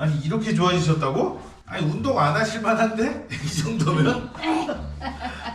아니 이렇게 좋아지셨다고? 아니 운동 안 하실 만한데 이 정도면?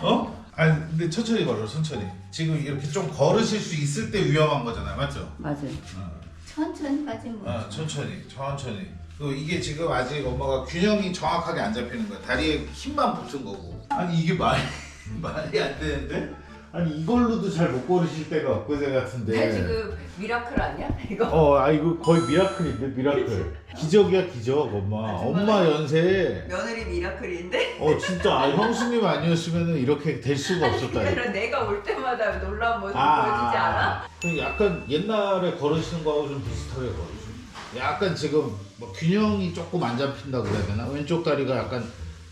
어? 아니 근데 천천히 걸어 천천히. 지금 이렇게 좀 걸으실 수 있을 때 위험한 거잖아요, 맞죠? 맞아요. 어, 천천히 가지 뭐. 어 천천히 천천히. 그 이게 지금 아직 엄마가 균형이 정확하게 안 잡히는 거야. 다리에 힘만 붙은 거고. 아니 이게 말 말이 안 되는데? 아니 이걸로도 잘못 걸으실 때가 엊그제 같은데. 나 지금 미라클 아니야? 이거 어, 아 이거 거의 미라클인데 미라클. 기적이야 기적, 엄마. 아, 정말? 엄마 연세에. 며느리 미라클인데? 어 진짜 아, 형수님 아니었으면 이렇게 될 수가 없었다. 그래서 내가 올 때마다 놀라운 모습 아, 보여주지 않아? 그 약간 옛날에 걸으시는 거하고 좀 비슷하게 걸으시죠. 약간 지금 뭐 균형이 조금 안 잡힌다 그래야 되나? 왼쪽 다리가 약간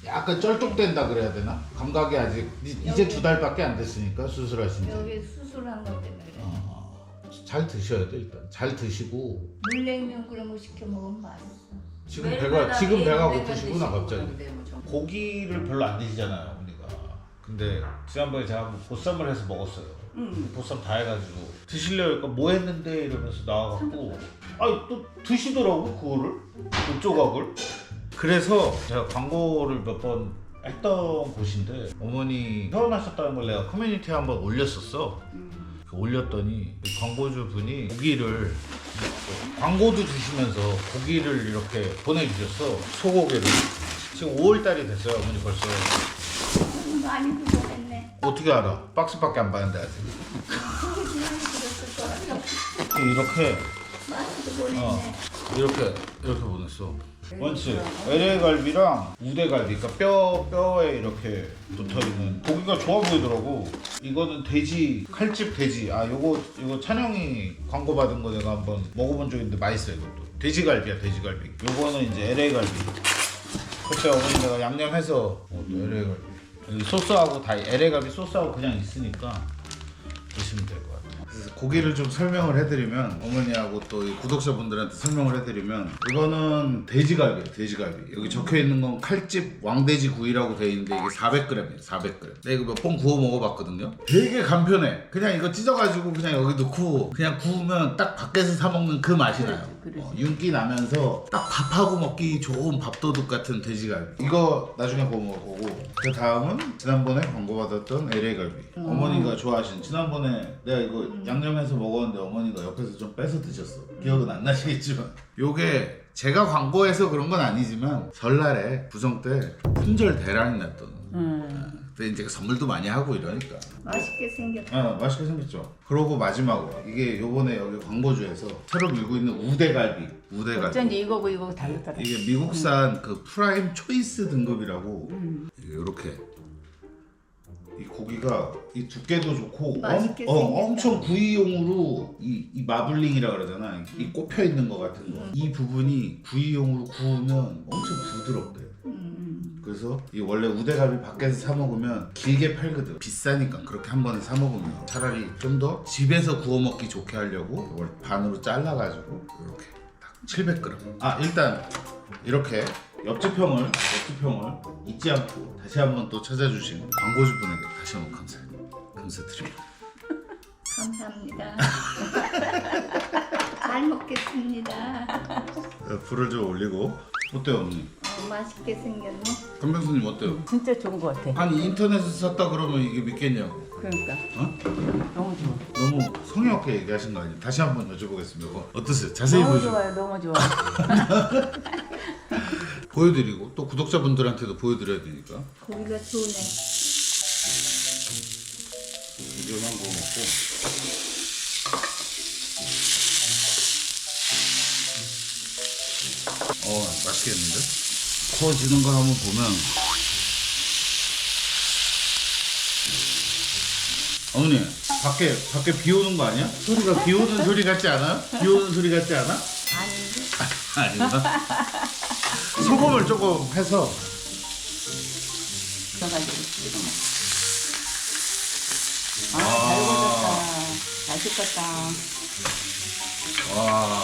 약간 쩔뚝된다 그래야 되나? 감각이 아직 이- 이제 두 달밖에 안 됐으니까 수술하신 지. 여기 수술한 것 때문에 그래. 어, 잘 드셔야 돼 일단. 잘 드시고 물냉면 그런 거 시켜 먹으면 맛있어. 지금 배가 지금 배가 고프시구나 갑자기. 뭐 좀. 고기를 별로 안 드시잖아요 어머니가. 근데 지난번에 제가 뭐 보쌈을 해서 먹었어요. 응. 보쌈 다 해가지고 드실래요? 그러니까 뭐 했는데 이러면서 나와갖고 아니 또 드시더라고 그거를 그 조각을 그래서 제가 광고를 몇 번 했던 곳인데 어머니 결혼하셨다는 걸 내가 커뮤니티에 한번 올렸었어 그 올렸더니 이 광고주 분이 고기를 광고도 드시면서 고기를 이렇게 보내주셨어 소고기를 지금 5월달이 됐어요 어머니 벌써 많이 부족했네. 어떻게 알아? 박스밖에 안 봤는데 아직 그게 지난해 그랬을 거라서 이렇게 보냈네. 어 이렇게 이렇게 보냈어. 원치 LA 갈비랑 우대 갈비, 그러니까 뼈 뼈에 이렇게 붙어 있는 고기가 좋아 보이더라고. 이거는 돼지 칼집 돼지. 아 요거 이거 찬영이 광고 받은 거 내가 한번 먹어본 적 있는데 맛있어 이것도. 돼지 갈비야 돼지 갈비. 요거는 이제 LA 갈비. 그때 어머니 내가 양념해서 어, 또 LA 갈비. 여기 소스하고 다 LA 갈비 소스하고 그냥 있으니까 드시면 될 것 같아요. 고기를 좀 설명을 해드리면 어머니하고 또 이 구독자분들한테 설명을 해드리면 이거는 돼지갈비예요 돼지갈비. 여기 적혀 있는 건 칼집 왕돼지 구이라고 돼 있는데 이게 400g이에요 400g 내가 이거 몇 번 구워 먹어봤거든요. 되게 간편해. 그냥 이거 찢어가지고 그냥 여기 넣고 그냥 구우면 딱 밖에서 사 먹는 그 맛이 나요 그렇지. 어, 윤기 나면서 딱 밥하고 먹기 좋은 밥도둑 같은 돼지갈비. 이거 나중에 구워 먹을 거고 그 다음은 지난번에 광고 받았던 LA 갈비. 어머니가 좋아하신 지난번에 내가 이거 양념해서 먹었는데 어머니가 옆에서 좀 뺏어 드셨어. 기억은 안 나시겠지만. 요게 제가 광고해서 그런 건 아니지만 설날에 구정 때 품절 대란이 났던 음. 그때 이제 선물도 많이 하고 이러니까 맛있게 생겼다. 아 맛있게 생겼죠 그러고 마지막으로 이게 요번에 여기 광고주에서 새로 밀고 있는 우대갈비 우대갈비 어쩐지 이거고 이거 다르더라. 이게 미국산 그 프라임 초이스 등급이라고 음. 이렇게 이 고기가 이 두께도 좋고 엄, 맛있게 어, 생겼다. 엄청 구이용으로 이, 이 마블링이라 그러잖아 이 꼽혀 있는 거 같은 음. 거이 부분이 구이용으로 구우면 엄청 부드럽대 음. 그래서 이 원래 우대갈비 밖에서 사 먹으면 길게 팔거든 비싸니까 그렇게 한 번에 사 먹으면 차라리 좀 더 집에서 구워 먹기 좋게 하려고 이걸 반으로 잘라가지고 이렇게 딱 700g 아 일단 이렇게 옆집 형을 옆집 형을 잊지 않고 다시 한번 또 찾아주신 광고주 분에게 다시 한번 감사 감사드립니다 감사합니다. 잘 먹겠습니다. 어, 불을 좀 올리고 어때요 언니? 어, 맛있게 생겼네. 건병수님 어때요? 진짜 좋은 것 같아. 아니 인터넷에서 샀다 그러면 이게 믿겠냐고 그러니까 어? 너무 좋아. 너무 성의 없게 얘기하신 거 아니에요? 다시 한번 여쭤보겠습니다. 어, 어떠세요? 자세히 너무 보시고 좋아요. 너무 좋아. 보여드리고 또 구독자분들한테도 보여드려야 되니까 고기가 좋네. 이거만 구워 먹고 어 맛있겠는데? 구워지는 걸 한번 보면 어머니 밖에 밖에 비 오는 거 아니야? 소리가 비 오는 소리 같지 않아요? 비 오는 소리 같지 않아? 아닌데? 아닌가? 소금을 조금 해서 찍어 먹어. 아, 잘 익었다. 잘 식었다. 와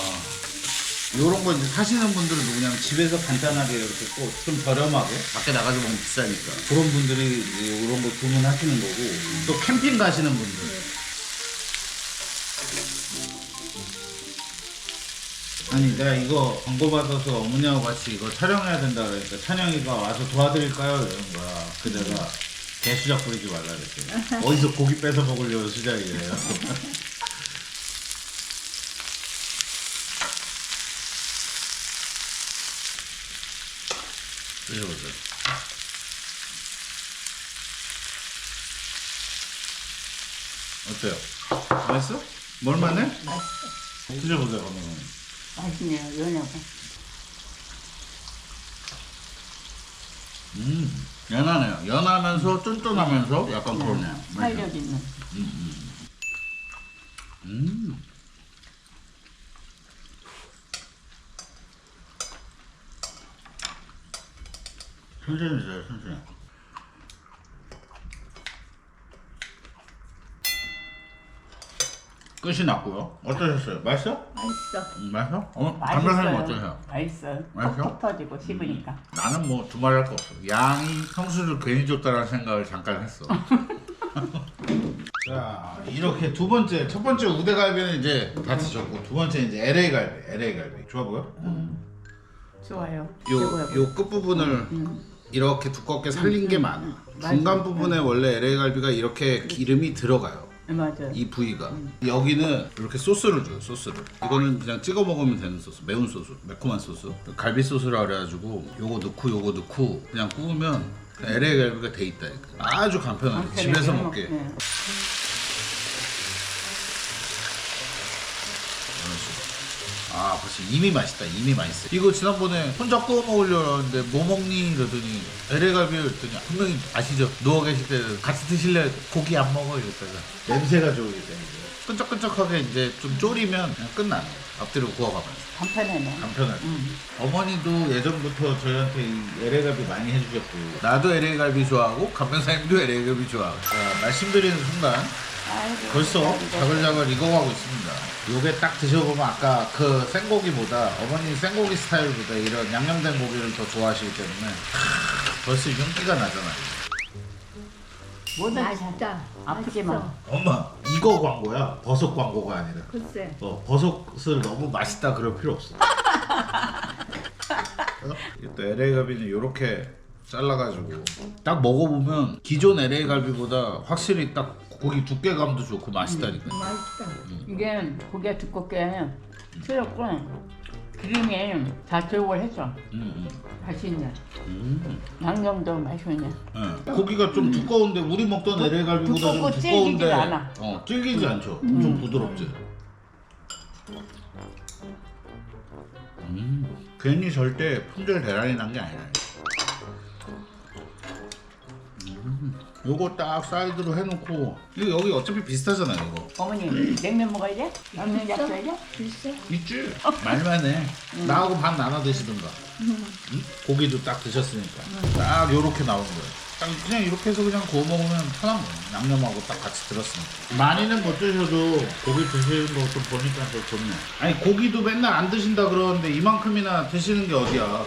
요런 거 이제 사시는 분들은 그냥 집에서 간단하게 이렇게 꼭좀 저렴하게 밖에 나가서 먹으면 비싸니까 그런 분들이 이제 요런 거 주문하시는 거고 또 캠핑 가시는 분들 아니 내가 이거 광고 받아서 어머니하고 같이 이거 촬영해야 된다 그러니까 찬영이가 와서 도와드릴까요 이런 거야. 그 내가 개수작 부리지 말라 그랬지. 어디서 고기 뺏어 먹으려고 수작이래요. 드셔보세요. 어때요? 맛있어? 뭘만해? 맛있어. 드셔보세요, 어머니. 맛있네요. 연하고. 음, 연하네요. 연하면서 쫀쫀하면서 약간 그러네요. 네. 활력 있는. 음. 드세요, 천천히. 끝이 났고요. 어떠셨어요? 맛있어? 맛있어. 음, 맛있어? 어, 담배사님 어떠세요? 맛있어요. 맛있어? 톡톡 터지고 씹으니까. 나는 뭐 두말할 거 없어. 양이 성수를 괜히 줬다라는 생각을 잠깐 했어. 자 이렇게 두 번째 첫 번째 우대갈비는 이제 다 드셨고 두 번째 이제 LA 갈비, LA 갈비 좋아 보여? 좋아요. 요요끝 부분을 이렇게 두껍게 살린 게 많아. 중간 부분에 원래 LA 갈비가 이렇게 기름이 들어가요. 네, 맞아요. 이 부위가. 여기는 이렇게 소스를 줘요 소스를. 이거는 그냥 찍어 먹으면 되는 소스 매운 소스 매콤한 소스. 갈비 소스라 그래가지고 요거 넣고 요거 넣고 그냥 구우면 그냥 LA 갈비가 돼 있다 이거. 아주 간편하게 집에서 먹게 네. 아 벌써 이미 맛있다 이미 맛있어. 이거 지난번에 혼자 구워 먹으려고 했는데 뭐 먹니? 이러더니 LA 갈비 그랬더니 분명히 아시죠? 누워 계실 때 같이 드실래? 고기 안 먹어? 이랬다가 냄새가 좋기 때문에. 끈적끈적하게 이제 좀 졸이면 그냥 끝나는 거야 앞뒤로 구워가면서. 간편하네. 간편하게 음. 어머니도 예전부터 저희한테 이 LA 갈비 많이 해주셨고 나도 LA 갈비 좋아하고 감변사님도 LA 갈비 좋아하고. 자, 말씀드리는 순간 아이고, 벌써 이거- 자글자글 익어가고 있습니다. 요게 딱 드셔보면 아까 그 생고기보다 어머니 생고기 스타일보다 이런 양념된 고기를 더 좋아하시기 때문에 하, 벌써 윤기가 나잖아요. 뭐든 맛있다. 아프지만. 맛있어. 엄마 이거 광고야 버섯 광고가 아니라 글쎄. 어, 버섯을 너무 맛있다 그럴 필요 없어. 어? 또 LA 갈비는 이렇게 잘라가지고 딱 먹어보면 기존 LA 갈비보다 확실히 딱 고기 두께감도 좋고 맛있다니까. 맛있다. 이게 고기가 두껍게 틀렸고 기름이 다 교육을 했어. 음, 맛있네. 음. 양념도 맛있네. 예. 고기가 좀 두꺼운데 우리 먹던 LA 갈비보다 좀 두껍고 두꺼운데 질기지가 않아. 어 질기지 않죠. 엄청 부드럽지. 음. 괜히 절대 품절 대란이 난 게 아니라. 요거 딱 사이드로 해놓고 이거 여기 어차피 비슷하잖아요 이거 어머니 냉면 먹어야 돼? 양념 잡숴야 돼? 글쎄. 있지 말만 해 나하고 반 나눠 드시든가 응? 고기도 딱 드셨으니까 딱 요렇게 나오는 거예요 딱 그냥 이렇게 해서 그냥 구워 먹으면 편한 거예요 양념하고 딱 같이 들었으니까 많이는 못 드셔도 고기 드시는 거 좀 보니까 더 좋네 아니 고기도 맨날 안 드신다 그러는데 이만큼이나 드시는 게 어디야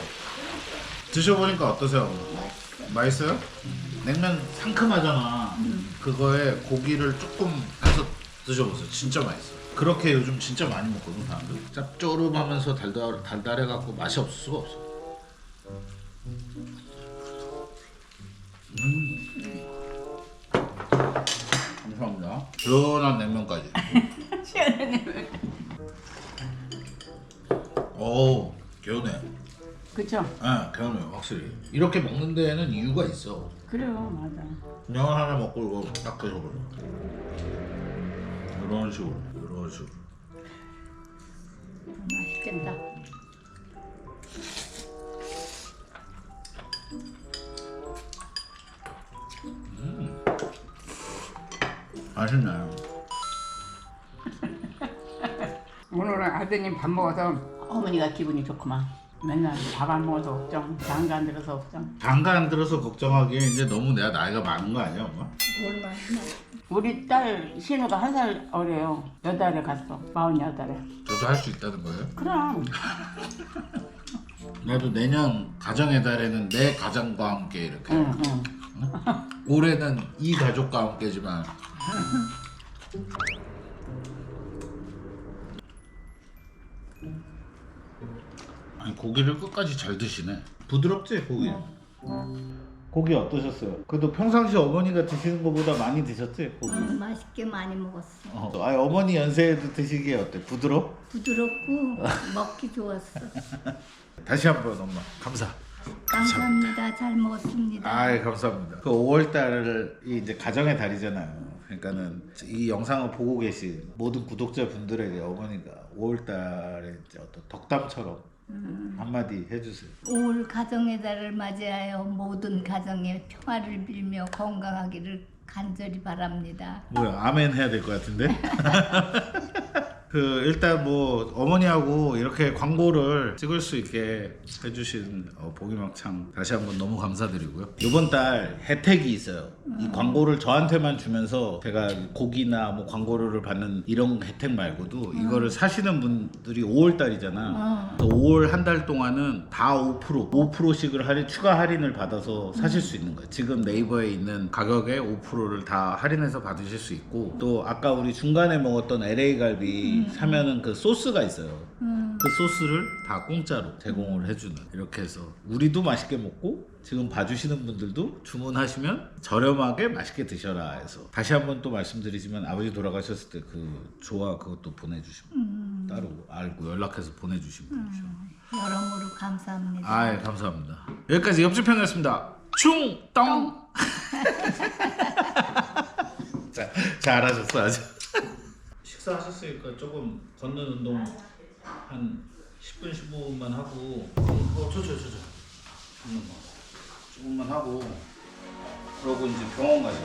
드셔보니까 어떠세요? 맛있어요? 냉면 상큼하잖아. 그거에 고기를 조금 해서 드셔보세요. 진짜 맛있어요. 그렇게 요즘 진짜 많이 먹거든 사람들. 짭조름하면서 달달, 달달해갖고 맛이 없을 수가 없어. 음. 감사합니다. 시원한 냉면까지 그쵸? 아 개운해요 확실히 이렇게 먹는 데에는 이유가 있어 그래요, 맞아. 면 하나 먹고 이거 딱 드셔버려 이런 식으로 이런 식으로 맛있겠다. 맛있네 오늘은 아드님 밥 먹어서 어머니가 기분이 좋구만. 맨날 밥 안 먹어서 걱정, 장가 안 들어서 걱정. 장가 안 들어서 걱정하기에 이제 너무 내가 나이가 많은 거 아니야 엄마? 뭘 맛있나? 우리 딸 신우가 한 살 어려요. 여달에 갔어. 마흔 여달에. 저도 할 수 있다는 거예요? 그럼 나도 내년 가정의 달에는 내 가정과 함께 이렇게 응, 응. 올해는 이 가족과 함께지만 아니 고기를 끝까지 잘 드시네. 부드럽지 고기. 고기 어떠셨어요? 그래도 평상시 어머니가 드시는 것보다 많이 드셨지 고기. 음, 맛있게 많이 먹었어. 어, 아니 어머니 연세에도 드시기에 어때? 부드러? 부드럽고 먹기 좋았어. 다시 한번 엄마 감사. 감사합니다. 잘 먹었습니다. 아, 감사합니다. 그 5월 달이 이제 가정의 달이잖아요. 그러니까는 이 영상을 보고 계신 모든 구독자 분들에게 어머니가 5월 달에 이제 어떤 덕담처럼 한마디 해주세요. 올 가정의 달을 맞이하여 모든 가정에 평화를 빌며 건강하기를 간절히 바랍니다. 뭐야 아멘 해야 될 것 같은데? 그 일단 뭐 어머니하고 이렇게 광고를 찍을 수 있게 해주신 어, 보기막창 다시 한번 너무 감사드리고요. 이번 달 혜택이 있어요. 이 광고를 저한테만 주면서 제가 고기나 뭐 광고료를 받는 이런 혜택 말고도 이거를 사시는 분들이 5월 달이잖아. 5월 한 달 동안은 다 5% 5%씩을 할인 추가 할인을 받아서 사실 수 있는 거예요. 지금 네이버에 있는 가격의 5%를 다 할인해서 받으실 수 있고 또 아까 우리 중간에 먹었던 LA 갈비 사면은 그 소스가 있어요. 그 소스를 다 공짜로 제공을 해주는 이렇게 해서 우리도 맛있게 먹고 지금 봐주시는 분들도 주문하시면 저렴하게 맛있게 드셔라 해서 다시 한번 또 말씀드리지만 아버지 돌아가셨을 때 그 조화 그것도 보내주시면 따로 알고 연락해서 보내주신 분이죠. 여러모로 감사합니다. 아, 예, 감사합니다. 여기까지 옆집 평이었습니다. 충똥. 자, 잘하셨어 아주. 식사하셨으니까 조금 걷는 운동 한 10분 15분만 하고 어, 저. 걷는 거. 조금만 하고 그러고 이제 병원 가자.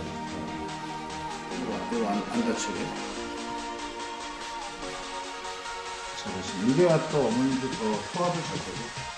이거 안, 안 다치게. 잘하시네. 이래야 또 어머니도 더 소화도 잘 되고.